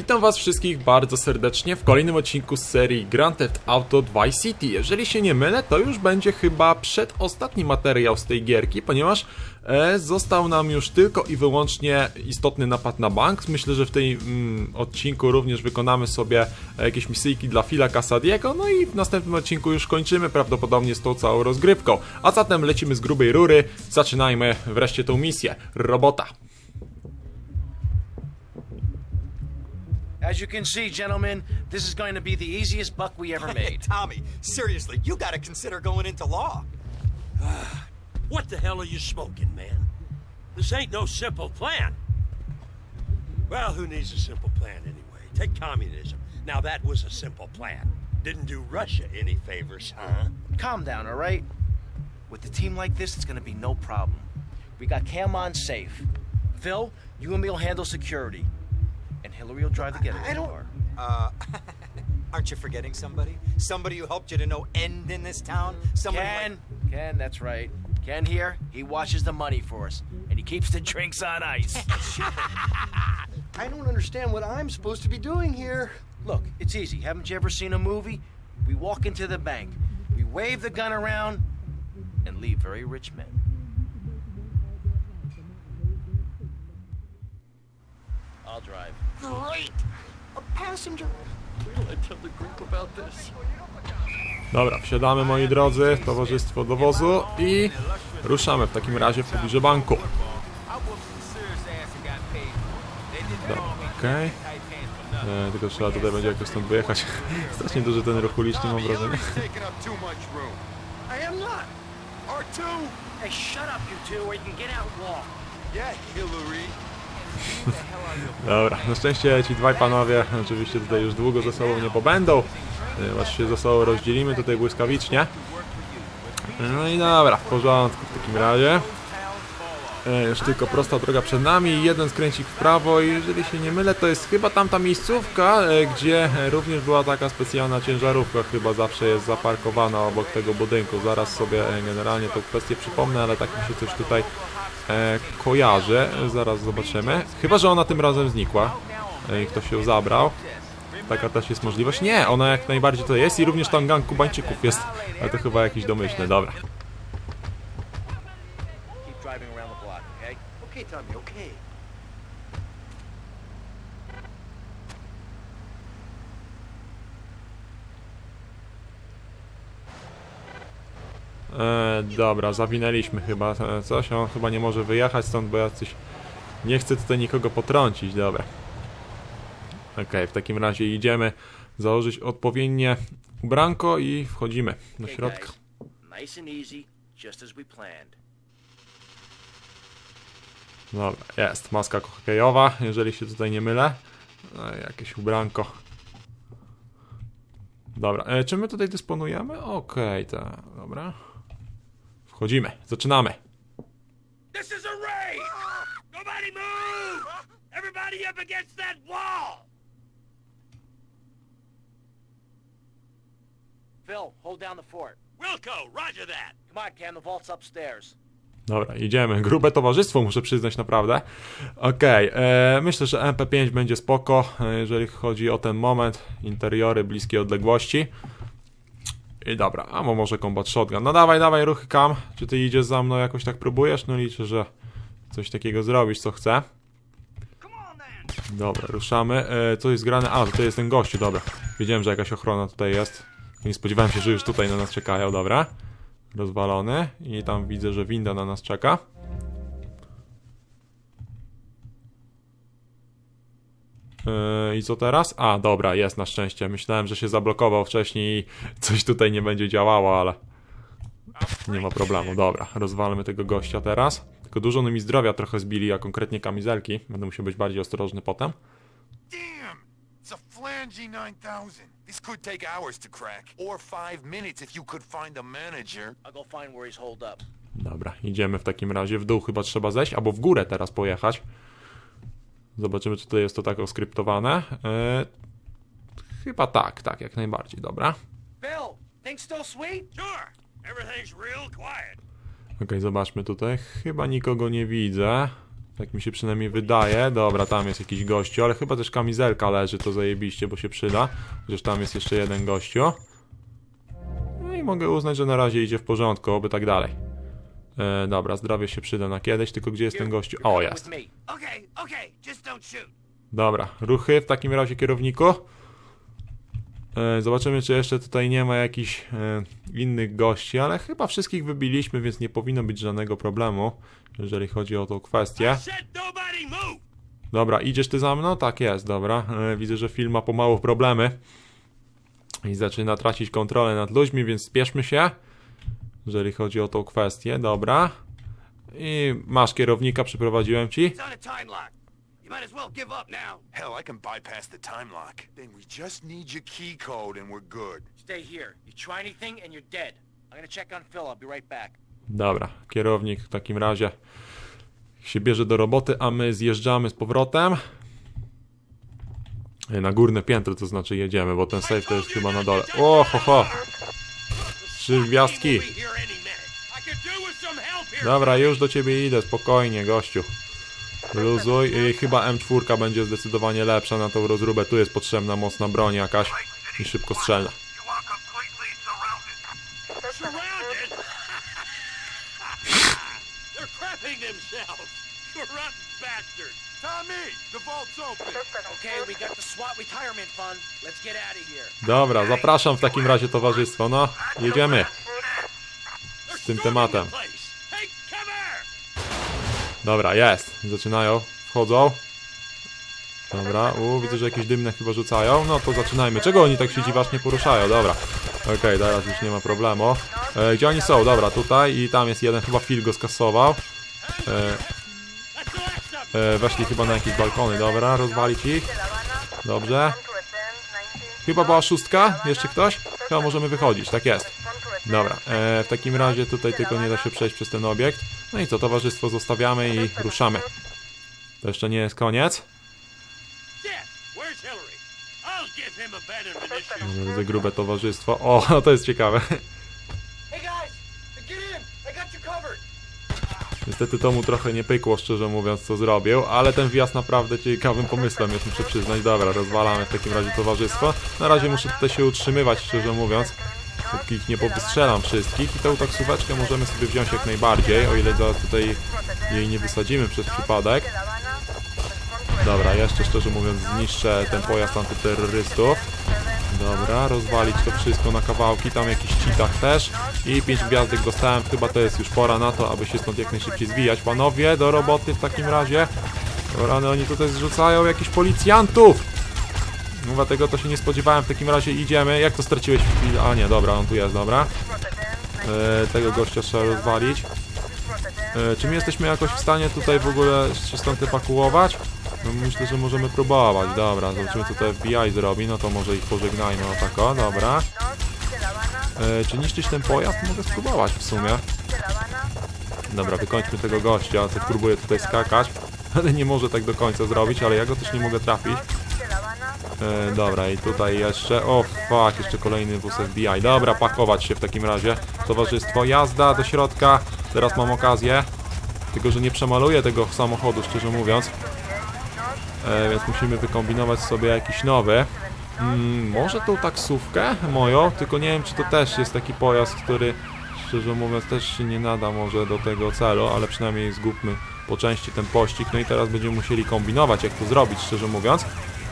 Witam was wszystkich bardzo serdecznie w kolejnym odcinku z serii Grand Theft Auto Vice City. Jeżeli się nie mylę, to już będzie chyba przedostatni materiał z tej gierki, ponieważ e, został nam już tylko i wyłącznie istotny napad na bank. Myślę, że w tej mm, odcinku również wykonamy sobie e, jakieś misyjki dla Phila Casadiego, no i w następnym odcinku już kończymy prawdopodobnie z tą całą rozgrywką. A zatem lecimy z grubej rury, zaczynajmy wreszcie tą misję. Robota. As you can see, gentlemen, this is going to be the easiest buck we ever made. Tommy, seriously, you gotta consider going into law. What the hell are you smoking, man? This ain't no simple plan. Well, who needs a simple plan anyway? Take communism. Now that was a simple plan. Didn't do Russia any favors, huh? Calm down, all right? With a team like this, it's going to be no problem. We got Cam on safe. Phil, you and me will handle security. Hillary will drive the getaway I don't- car. Uh, aren't you forgetting somebody? Somebody who helped you to no end in this town? Somebody Ken, Ken, that's right. Ken here, he washes the money for us. And he keeps the drinks on ice. I don't understand what I'm supposed to be doing here. Look, it's easy. Haven't you ever seen a movie? We walk into the bank, we wave the gun around, and leave very rich men. I'll drive. Dobra, wsiadamy moi drodzy, towarzystwo do wozu i ruszamy w takim razie w pobliże banku. Dobra, okej. E, Tylko trzeba tutaj będzie jakoś stąd wyjechać. Strasznie duży ten ruch uliczny mam wrażenie. taking up too much room. I am not. R2? Hey, shut up, you two, or you can get out and walk. Yeah, Hillary. Dobra, na szczęście ci dwaj panowie oczywiście tutaj już długo ze sobą nie pobędą, ponieważ się ze sobą rozdzielimy tutaj błyskawicznie. No i dobra, w porządku w takim razie. E, Już tylko prosta droga przed nami, jeden skręcik w prawo i jeżeli się nie mylę, to jest chyba tamta miejscówka, e, gdzie również była taka specjalna ciężarówka, chyba zawsze jest zaparkowana obok tego budynku. Zaraz sobie e, generalnie tą kwestię przypomnę, ale tak mi się coś tutaj e, kojarzy. Zaraz zobaczymy. Chyba, że ona tym razem znikła e, i ktoś ją zabrał. Taka też jest możliwość. Nie, ona jak najbardziej to jest i również tam gang Kubańczyków jest, ale to chyba jakiś domyślny, dobra. Okay, Tommy, okay. E, dobra, zawinęliśmy chyba e, coś. On chyba nie może wyjechać stąd, bo ja coś nie chcę tutaj nikogo potrącić. Dobra. Okej, w takim razie idziemy założyć odpowiednie ubranko i wchodzimy do Okay, środka. Dobra, jest. Maska hokejowa, jeżeli się tutaj nie mylę. No, jakieś ubranko. Dobra, e, czym my tutaj dysponujemy? Okej, tak, dobra. Wchodzimy, zaczynamy. This is a raid! Nobody move! Everybody up against that wall! Phil, hold down the fort. Wilco, roger that! Come on, Cam, the vault's upstairs. Dobra, idziemy. Grube towarzystwo, muszę przyznać naprawdę. Okej, e, myślę, że MP5 będzie spoko, e, jeżeli chodzi o ten moment. Interiory bliskie odległości. I dobra, a mo- może combat shotgun. No dawaj, dawaj, ruchy kam. Czy ty idziesz za mną, jakoś tak próbujesz? No liczę, że coś takiego zrobisz, co chcę. Dobra, ruszamy. E, co jest grane? A, to jest ten gościu, dobra. Wiedziałem, że jakaś ochrona tutaj jest. Nie spodziewałem się, że już tutaj na nas czekają, dobra. Rozwalony. I tam widzę, że winda na nas czeka. Yy, I co teraz? A, dobra, jest na szczęście. Myślałem, że się zablokował wcześniej i coś tutaj nie będzie działało, ale nie ma problemu. Dobra, rozwalmy tego gościa teraz. Tylko dużo mi zdrowia trochę zbili, a konkretnie kamizelki. Będę musiał być bardziej ostrożny potem. Damn! It's a flange 9000. This could take hours to crack. Or five minutes if you could find the manager. I'll go find where he's holed up. Dobra, idziemy w takim razie. W dół chyba trzeba zejść, albo w górę teraz pojechać. Zobaczymy, czy tutaj jest to tak oskryptowane. Yy, chyba tak, tak, jak najbardziej, dobra. Things still sweet? Sure! Everything's real quiet. Okej, zobaczmy tutaj. Chyba nikogo nie widzę. Tak mi się przynajmniej wydaje. Dobra, tam jest jakiś gościu, ale chyba też kamizelka leży, to zajebiście, bo się przyda. Chociaż tam jest jeszcze jeden gościu. No i mogę uznać, że na razie idzie w porządku, oby tak dalej. E, dobra, zdrowie się przyda na kiedyś, tylko gdzie jest ten gościu? O, jest. Dobra, ruchy w takim razie kierowniku. E, zobaczymy, czy jeszcze tutaj nie ma jakichś e, innych gości, ale chyba wszystkich wybiliśmy, więc nie powinno być żadnego problemu, jeżeli chodzi o tą kwestię. Dobra, idziesz ty za mną? Tak jest, dobra. E, widzę, że film ma pomału problemy i zaczyna tracić kontrolę nad ludźmi, więc spieszmy się, jeżeli chodzi o tą kwestię. Dobra. I masz kierownika, przyprowadziłem ci. Might as well give up now. Hell, I can bypass the time lock. Then we just need your key code and we're good. Stay here. You try anything and you're dead. I'm gonna check on Phil. I'll be right back. Dobra, kierownik w takim razie się bierze do roboty, a my zjeżdżamy z powrotem. Na górne piętro, to znaczy jedziemy, bo ten safe to jest chyba na dole. O, ho, ho. Trzy gwiazdki. Dobra, już do ciebie idę, spokojnie, gościu. Luzuj i chyba M4 będzie zdecydowanie lepsza na tą rozróbę. Tu jest potrzebna mocna broń jakaś i szybko strzelna. Dobra, zapraszam w takim razie towarzystwo, no, jedziemy. Z tym tematem. Dobra, jest. Zaczynają. Wchodzą. Dobra, u, widzę, że jakieś dymne chyba rzucają. No to zaczynajmy. Czego oni tak się dziwacznie poruszają? Dobra. Okej, teraz już nie ma problemu. E, gdzie oni są? Dobra, tutaj i tam jest jeden, chyba Phil go skasował. E, e, weszli chyba na jakieś balkony. Dobra, rozwalić ich. Dobrze. Chyba była szóstka? Jeszcze ktoś? Chyba możemy wychodzić, tak jest. Dobra, e, w takim razie tutaj tylko nie da się przejść przez ten obiekt. No i co, towarzystwo zostawiamy i ruszamy. To jeszcze nie jest koniec. Widzę grube towarzystwo. O, to jest ciekawe. Niestety to mu trochę nie pykło, szczerze mówiąc, co zrobił, ale ten wjazd naprawdę ciekawym pomysłem jest, muszę przyznać. Dobra, rozwalamy w takim razie towarzystwo. Na razie muszę tutaj się utrzymywać, szczerze mówiąc. Póki ich nie powystrzelam wszystkich i tę taksóweczkę możemy sobie wziąć jak najbardziej, o ile zaraz tutaj jej nie wysadzimy przez przypadek. Dobra, jeszcze szczerze mówiąc zniszczę ten pojazd antyterrorystów. Dobra, rozwalić to wszystko na kawałki, tam jakiś citach też i 5 gwiazdek dostałem, chyba to jest już pora na to, aby się stąd jak najszybciej zwijać. Panowie, do roboty w takim razie. Rany, oni tutaj zrzucają jakichś policjantów! No dlatego to się nie spodziewałem, w takim razie idziemy. Jak to straciłeś? A nie, dobra, on tu jest, dobra. E, tego gościa trzeba rozwalić. E, czy my jesteśmy jakoś w stanie tutaj w ogóle się stąd ewakuować? No myślę, że możemy próbować, dobra, zobaczymy co to FBI zrobi, no to może ich pożegnajmy, o tak o, dobra. E, czy niszczyć ten pojazd? Mogę spróbować w sumie. Dobra, wykończmy tego gościa, co próbuje tutaj skakać, ale nie może tak do końca zrobić, ale ja go też nie mogę trafić. E, dobra, i tutaj jeszcze, o fuck, jeszcze kolejny wóz FBI. Dobra, pakować się w takim razie. Towarzystwo, jazda do środka, teraz mam okazję. Tylko, że nie przemaluję tego samochodu, szczerze mówiąc. E, więc musimy wykombinować sobie jakiś nowy. Mm, może tą taksówkę moją, tylko nie wiem czy to też jest taki pojazd, który szczerze mówiąc też się nie nada może do tego celu, ale przynajmniej zgubmy po części ten pościg. No i teraz będziemy musieli kombinować jak to zrobić, szczerze mówiąc.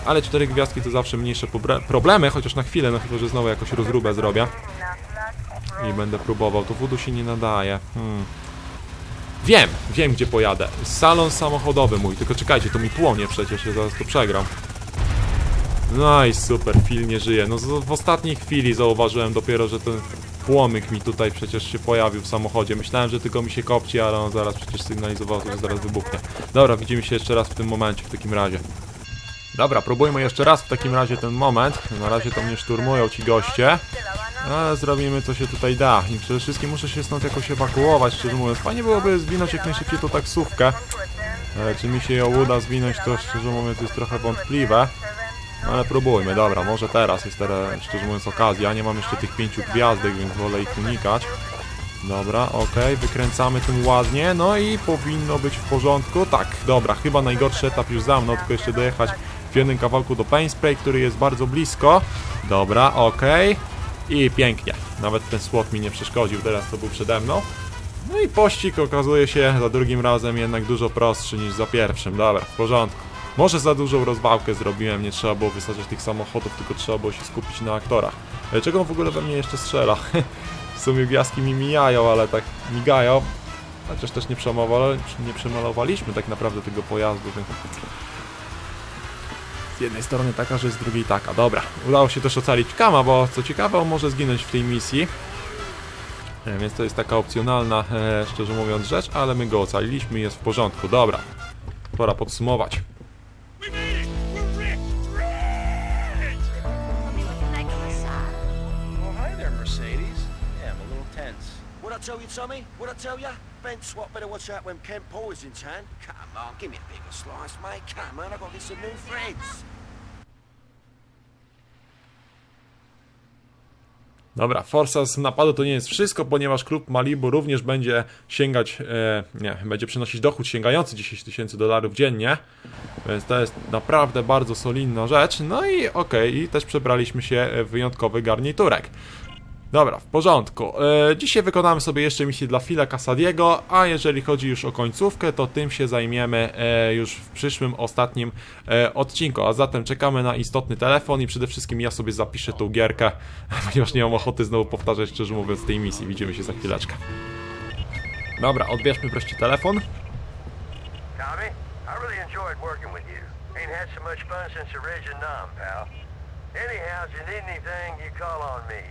Ale cztery gwiazdki to zawsze mniejsze problemy, chociaż na chwilę, no chyba, że znowu jakoś rozróbę zrobię. I będę próbował. To wudu się nie nadaje. Hmm. Wiem, wiem gdzie pojadę. Salon samochodowy mój, tylko czekajcie, to mi płonie przecież, ja zaraz to przegram. No i super, Phil nie żyje. No w ostatniej chwili zauważyłem dopiero, że ten płomyk mi tutaj przecież się pojawił w samochodzie. Myślałem, że tylko mi się kopci, ale on zaraz przecież sygnalizował, że zaraz wybuchnie. Dobra, widzimy się jeszcze raz w tym momencie, w takim razie. Dobra, próbujmy jeszcze raz w takim razie ten moment. Na razie to mnie szturmują ci goście. Ale zrobimy co się tutaj da. I przede wszystkim muszę się stąd jakoś ewakuować, szczerze mówiąc. Fajnie byłoby zwinąć jak najszybciej tą taksówkę. Ale czy mi się ją uda zwinąć, to szczerze mówiąc jest trochę wątpliwe. No ale próbujmy, dobra, może teraz jest teraz, szczerze mówiąc, okazja. Nie mam jeszcze tych pięciu gwiazdek, więc wolę ich unikać. Dobra, okej, wykręcamy tym ładnie, no i powinno być w porządku. Tak, dobra, chyba najgorszy etap już za mną, tylko jeszcze dojechać w jednym kawałku do Pain Spray, który jest bardzo blisko. Dobra, okej. I pięknie. Nawet ten słod mi nie przeszkodził, teraz to był przede mną. No i pościg okazuje się za drugim razem jednak dużo prostszy niż za pierwszym. Dobra, w porządku. Może za dużą rozwałkę zrobiłem, nie trzeba było wysadzać tych samochodów, tylko trzeba było się skupić na aktorach. E, Czego on w ogóle we mnie jeszcze strzela? w sumie gwiazdki mi mijają, ale tak migają. Chociaż też nie, nie przemalowaliśmy tak naprawdę tego pojazdu, więc... Z jednej strony taka, że z drugiej taka. Dobra, udało się też ocalić Kama, bo co ciekawe, on może zginąć w tej misji. E, Więc to jest taka opcjonalna, e, szczerze mówiąc, rzecz, ale my go ocaliliśmy i jest w porządku. Dobra, pora podsumować. Mercedes. Yeah, I'm a little tense. What I tell you, Tommy? What I tell you? Better watch out when Ken Paul is in town. Come on, give me a bigger slice, mate. Come on, I've got to get some new friends. Dobra, Forza z napadu to nie jest wszystko, ponieważ klub Malibu również będzie sięgać, e, nie, będzie przynosić dochód sięgający 10 tysięcy dolarów dziennie, więc to jest naprawdę bardzo solidna rzecz. No i okej, i też przebraliśmy się w wyjątkowy garniturek. Dobra, w porządku. E, dzisiaj wykonamy sobie jeszcze misję dla Fila Casadiego, a jeżeli chodzi już o końcówkę, to tym się zajmiemy e, już w przyszłym, ostatnim e, odcinku. A zatem czekamy na istotny telefon i przede wszystkim ja sobie zapiszę tą gierkę, ponieważ nie mam ochoty znowu powtarzać, szczerze mówiąc, tej misji. Widzimy się za chwileczkę. Dobra, odbierzmy wreszcie telefon. Anyhow, if you need anything, you call on me,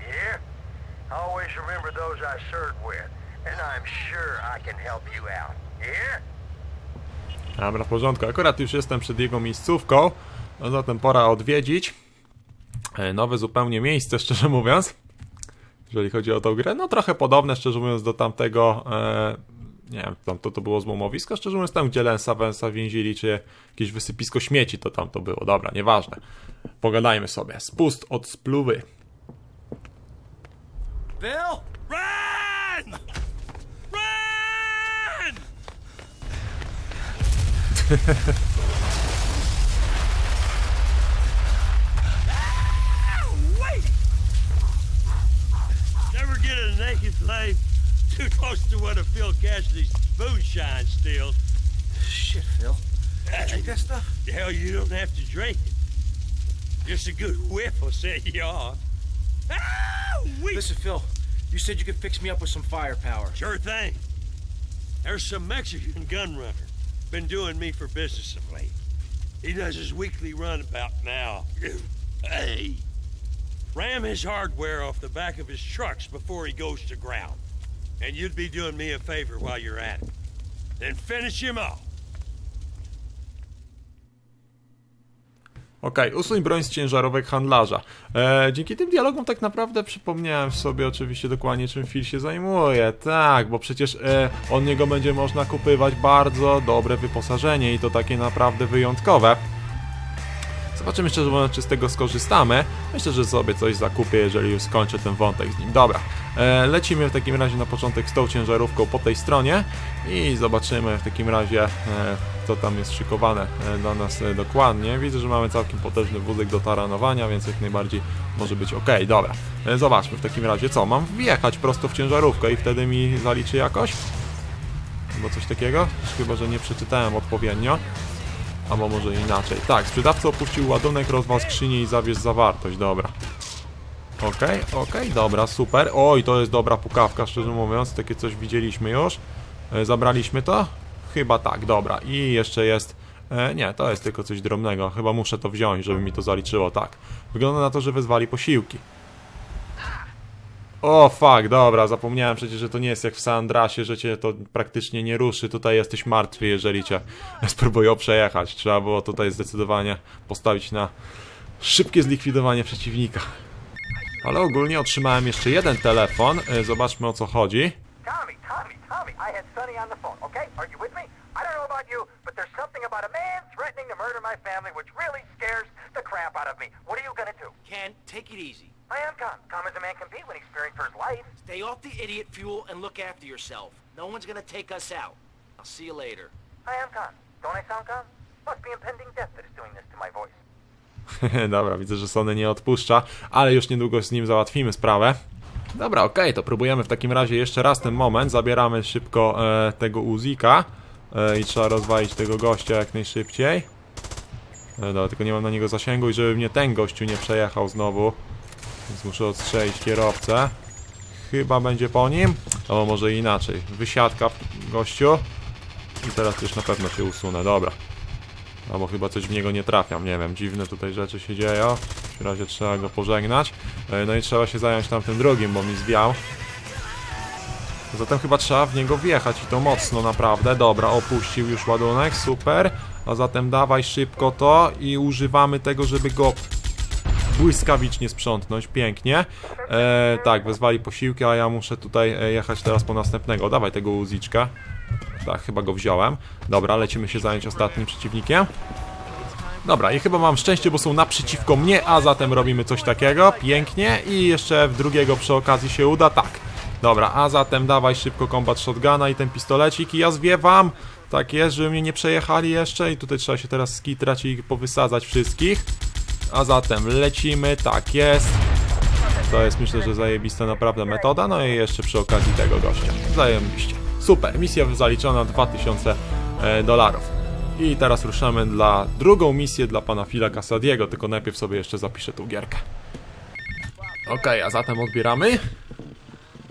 Always remember those I served with, and I'm sure I can help you out, yeah? Dobra, w porządku. Akurat już jestem przed jego miejscówką, no zatem pora odwiedzić e, nowe zupełnie miejsce, szczerze mówiąc. Jeżeli chodzi o tą grę, no trochę podobne, szczerze mówiąc, do tamtego, e, nie wiem, tam to, to było złomowisko, szczerze mówiąc, tam gdzie Lensa Wensa więzili, czy jakieś wysypisko śmieci, to tam to było. Dobra, nieważne. Pogadajmy sobie. Spust od spluwy. Bill? Run! Run! Ah, Wait! Never get a naked flame too close to one of Phil Cassidy's moonshine stills. Shit, Phil. Drink that stuff? Hell, you don't have to drink it. Just a good whiff will set you off. Ah, we Listen, Phil, you said you could fix me up with some firepower. Sure thing. There's some Mexican gun runner been doing me for business of late. He does his weekly run about now. hey. Ram his hardware off the back of his trucks before he goes to ground. And you'd be doing me a favor while you're at it. Then finish him off. Okej, usuń broń z ciężarówek handlarza. E, dzięki tym dialogom tak naprawdę przypomniałem sobie oczywiście dokładnie czym Phil się zajmuje. Tak, bo przecież e, od niego będzie można kupywać bardzo dobre wyposażenie i to takie naprawdę wyjątkowe. Zobaczymy szczerze mówiąc, czy z tego skorzystamy. Myślę, że sobie coś zakupię, jeżeli już skończę ten wątek z nim. Dobra, e, lecimy w takim razie na początek z tą ciężarówką po tej stronie i zobaczymy w takim razie, e, co tam jest szykowane e, dla nas e, dokładnie. Widzę, że mamy całkiem potężny wózek do taranowania, więc jak najbardziej może być ok. Dobra, e, zobaczmy w takim razie co. Mam wjechać prosto w ciężarówkę i wtedy mi zaliczy jakoś? Albo coś takiego? Chyba, że nie przeczytałem odpowiednio. Albo może inaczej. Tak, sprzedawca opuścił ładunek, rozwał skrzynię i zawiózł zawartość, dobra. Okej, okej, dobra, super. Oj, to jest dobra pukawka, szczerze mówiąc, takie coś widzieliśmy już. E, zabraliśmy to? Chyba tak, dobra. I jeszcze jest... E, nie, to jest tylko coś drobnego. Chyba muszę to wziąć, żeby mi to zaliczyło, tak. Wygląda na to, że wezwali posiłki. O, fuck, dobra, zapomniałem przecież, że to nie jest jak w San Andreasie, że cię to praktycznie nie ruszy. Tutaj jesteś martwy, jeżeli cię spróbują przejechać. Trzeba było tutaj zdecydowanie postawić na szybkie zlikwidowanie przeciwnika. Ale ogólnie otrzymałem jeszcze jeden telefon. E, Zobaczmy o co chodzi. Tommy, Tommy, Tommy, I had Sonny on the phone, okay? Are you with me? I don't know about you, but there's something about a man threatening to murder my family, which really scares the crap out of me. What are you gonna do? Ken, take it easy. I am calm. Calm as a man can be when he's fearing for his life. Stay off the idiot fuel and look after yourself. No one's gonna take us out. I'll see you later. I am calm. Don't I sound calm? Must be impending death that is doing this to my voice. Dobra, widzę, że Sony nie odpuszcza, ale już niedługo z nim załatwimy sprawę. Dobra, okej, to próbujemy w takim razie jeszcze raz ten moment. Zabieramy szybko e, tego Uzika e, i trzeba rozwalić tego gościa jak najszybciej. E, dobra, tylko nie mam na niego zasięgu i żeby mnie ten gościu nie przejechał znowu. Więc muszę odstrzelić kierowcę. Chyba będzie po nim, albo może inaczej. Wysiadka gościu. I teraz już na pewno się usunę, dobra. Albo chyba coś w niego nie trafiam, nie wiem, dziwne tutaj rzeczy się dzieją. W takim razie trzeba go pożegnać. E, No i trzeba się zająć tamtym drugim, bo mi zwiał. Zatem chyba trzeba w niego wjechać i to mocno naprawdę. Dobra, opuścił już ładunek, super. A zatem dawaj szybko to i używamy tego, żeby go błyskawicznie sprzątnąć, pięknie. E, tak, wezwali posiłki, a ja muszę tutaj e, jechać teraz po następnego. Dawaj tego uziczka. Tak, chyba go wziąłem. Dobra, lecimy się zająć ostatnim przeciwnikiem. Dobra, i chyba mam szczęście, bo są naprzeciwko mnie, a zatem robimy coś takiego. Pięknie. I jeszcze w drugiego przy okazji się uda. Tak. Dobra, a zatem dawaj szybko kombat shotguna i ten pistolecik i ja zwiewam. Tak jest, żeby mnie nie przejechali jeszcze i tutaj trzeba się teraz skitrać i powysadzać wszystkich. A zatem lecimy, tak jest. To jest myślę, że zajebista naprawdę metoda. No i jeszcze przy okazji tego gościa. Zajebiście. Super, misja zaliczona 2000 e, dolarów. I teraz ruszamy dla drugą misję dla pana Fila Casadiego, tylko najpierw sobie jeszcze zapiszę tą gierkę. Okej, a zatem odbieramy.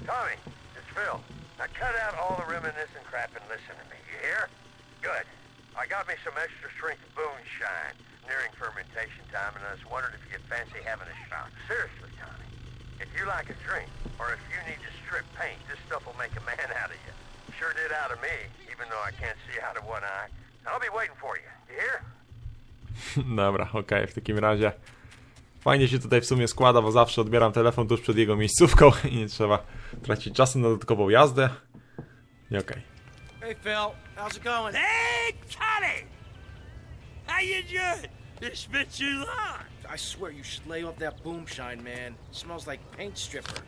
Tommy, it's Phil. Now cut out all the reminiscing crap and listen to me. You hear? Good. I got me some extra strength moonshine. Nearing fermentation time, and I was wondering if you'd fancy having a shot. Seriously, Tommy. If you like a drink, or if you need to strip paint, this stuff will make a man out of you. Sure did out of me, even though I can't see out of one eye. I'll be waiting for you. You hear? Dobra, okej, w takim razie. Fajnie się tutaj w sumie składa, bo zawsze odbieram telefon tuż przed jego miejscówką i nie trzeba tracić czasu na dodatkową jazdę. I okej. Hey, Phil. How's it going? Hey, Tommy! How you doing? It's been too long. I swear you should lay off that boomshine, man. smells like paint stripper.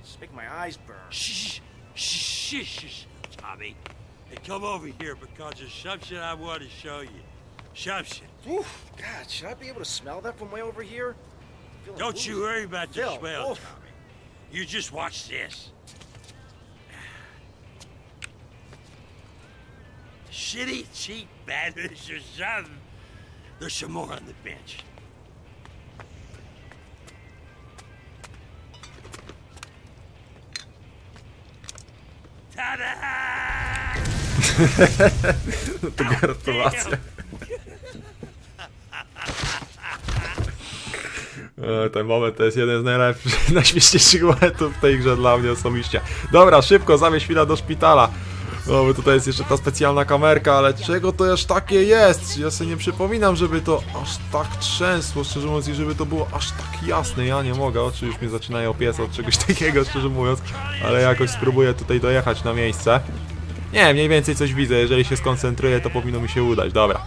It's making my eyes burn. Shh, shh, shh, shh, Tommy. Hey, come over here because there's something I want to show you. Something. Oof, God, should I be able to smell that from way over here? Don't you worry about the Phil, smell, oof. Tommy. You just watch this. Shitty, cheap banners or something. There's some more on the bench. To gratulacje. E, Ten moment to jest jeden z najlepszych, najśmieszniejszych momentów w tej grze dla mnie osobiście. Dobra, szybko, zawieź chwilę do szpitala. No, bo tutaj jest jeszcze ta specjalna kamerka, ale czego to aż takie jest? Ja sobie nie przypominam, żeby to aż tak trzęsło, szczerze mówiąc, i żeby to było aż tak jasne. Ja nie mogę, oczy już mnie zaczynają piec od czegoś takiego, szczerze mówiąc, ale jakoś spróbuję tutaj dojechać na miejsce. Nie, mniej więcej coś widzę, jeżeli się skoncentruję, to powinno mi się udać, dobra.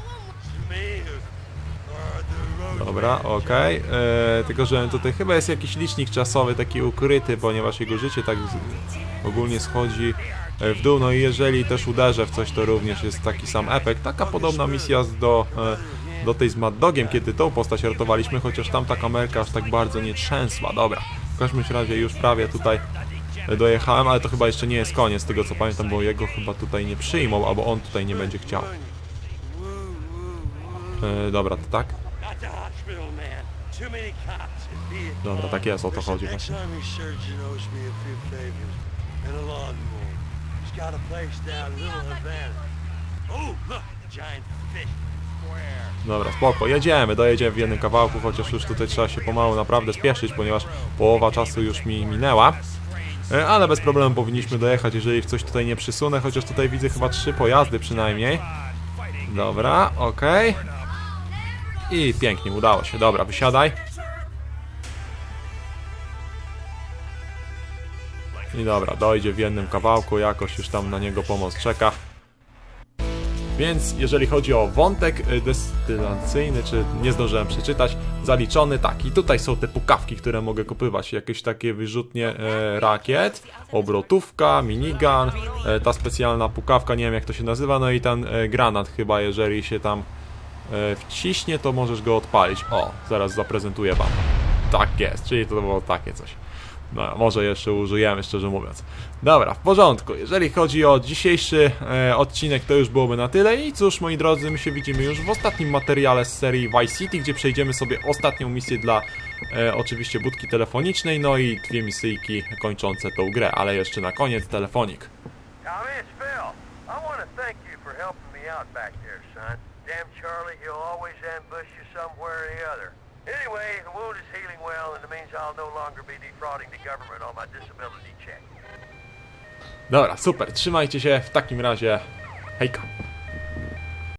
Dobra, okej. Eee, Tylko, że tutaj chyba jest jakiś licznik czasowy taki ukryty, ponieważ jego życie tak ogólnie schodzi w dół. No i jeżeli też uderzę w coś, to również jest taki sam efekt. Taka podobna misja do, e, do tej z Mad Dogiem, kiedy tą postać ratowaliśmy, chociaż tamta kamerka aż tak bardzo nie trzęsła. Dobra, w każdym razie już prawie tutaj e, dojechałem, ale to chyba jeszcze nie jest koniec, z tego co pamiętam, bo jego chyba tutaj nie przyjmą, albo on tutaj nie będzie chciał. E, dobra, to tak. Dobra, tak jest, o to chodzi właśnie. Got a place down Little Havana. Oh, look, giant fish. Dobra, spoko, jedziemy, dojedziemy w jednym kawałku, chociaż już tutaj trzeba się pomału naprawdę spieszyć, ponieważ połowa czasu już mi minęła. E, Ale bez problemu powinniśmy dojechać, jeżeli coś tutaj nie przysunę, chociaż tutaj widzę chyba trzy pojazdy przynajmniej. Dobra, okej. I pięknie, udało się. Dobra, wysiadaj. I dobra, dojdzie w jednym kawałku, jakoś już tam na niego pomoc czeka. Więc jeżeli chodzi o wątek y, destylacyjny, czy nie zdążyłem przeczytać, zaliczony tak. I tutaj są te pukawki, które mogę kupywać. Jakieś takie wyrzutnie e, rakiet, obrotówka, minigun, e, ta specjalna pukawka, nie wiem jak to się nazywa, no i ten e, granat chyba, jeżeli się tam e, wciśnie, to możesz go odpalić. O, zaraz zaprezentuję wam. Tak jest, czyli to było takie coś. No, może jeszcze użyjemy, szczerze mówiąc. Dobra, w porządku. Jeżeli chodzi o dzisiejszy e, odcinek, to już byłoby na tyle. I cóż, moi drodzy, my się widzimy już w ostatnim materiale z serii Vice City, gdzie przejdziemy sobie ostatnią misję dla e, oczywiście budki telefonicznej, no i dwie misyjki kończące tą grę, ale jeszcze na koniec telefonik. Damn Charlie, he'll always ambush you somewhere or the other. Anyway, the wound is healing well, and it means I'll no longer be defrauding the government on my disability check. Dobra, super, trzymajcie się w takim razie. Hejka.